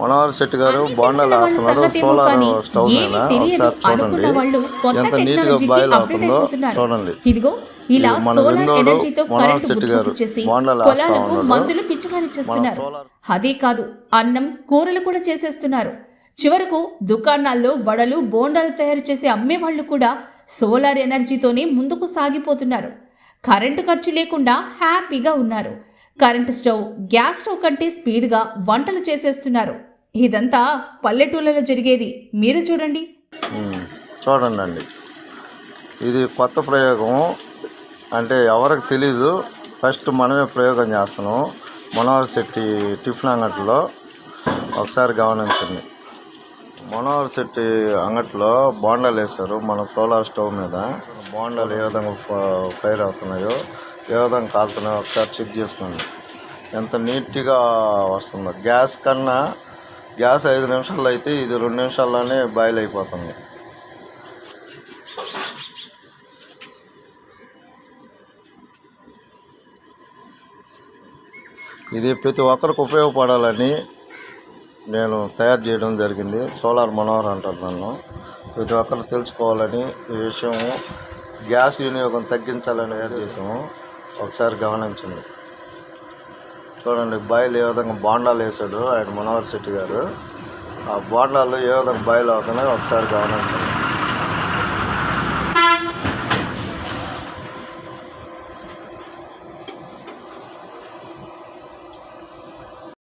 మనోహర్ శెట్టి గారు బోండాలు వేస్తున్నారు సోలార్ స్టవ్ మీద ఒకసారి చూడండి. ఎంత నీట్గా టెక్నాలజీకి బాయిల్ అవుతుందో. చూడండి. ఇదిగో ఇలా సోలార్ ఎనర్జీతో కరెంటు ఉత్పత్తి చేసి పొలాలకు. మందులు చేస్తున్నారు. అదే కాదు అన్నం కూరలు కూడా చేసేస్తున్నారు. చివరకు దుకాణాల్లో వడలు బోండాలు తయారు చేసే అమ్మే వాళ్ళు కూడా సోలార్ ఎనర్జీతోనే ముందుకు సాగిపోతున్నారు. కరెంటు ఖర్చు లేకుండా హ్యాపీగా ఉన్నారు. కరెంటు స్టవ్ గ్యాస్ స్టవ్ కంటే స్పీడ్గా వంటలు చేసేస్తున్నారు. ఇదంతా పల్లెటూళ్ళలో జరిగేది. మీరు చూడండి. చూడండి అండి ఇది కొత్త ప్రయోగం. అంటే ఎవరికి తెలీదు. ఫస్ట్ మనమే ప్రయోగం చేస్తున్నాం. మనోహర్ శెట్టి టిఫిన్ అంగట్లో ఒకసారి గమనించండి. మనోహర్ శెట్టి అంగట్లో బోండాలు వేశారు. మన సోలార్ స్టవ్ మీద బోండాలు ఏ విధంగా ఫైర్ అవుతున్నాయో ఏ విధంగా కాలుతున్నాయో ఒకసారి చెక్ చేసుకోండి. ఎంత నీట్గా వస్తుందో. గ్యాస్ కన్నా గ్యాస్ ఐదు నిమిషాల్లో అయితే ఇది రెండు నిమిషాల్లోనే బాయిల్ అయిపోతుంది. ఇది ప్రతి ఒక్కరికి ఉపయోగపడాలని నేను తయారు చేయడం జరిగింది. సోలార్ మనోహర్ అంటారు నన్ను. ప్రతి ఒక్కరు తెలుసుకోవాలని ఈ విషయము గ్యాస్ వినియోగం తగ్గించాలని తయారు చేసాము ఒకసారి గమనించండి. చూడండి బయలు ఏ విధంగా బాండాలు వేసాడు ఆయన మనోహర్ శెట్టి గారు. ఆ బోండాలు ఏ విధంగా బాయిల్ అవుతున్నాయో ఒకసారి గమనించండి.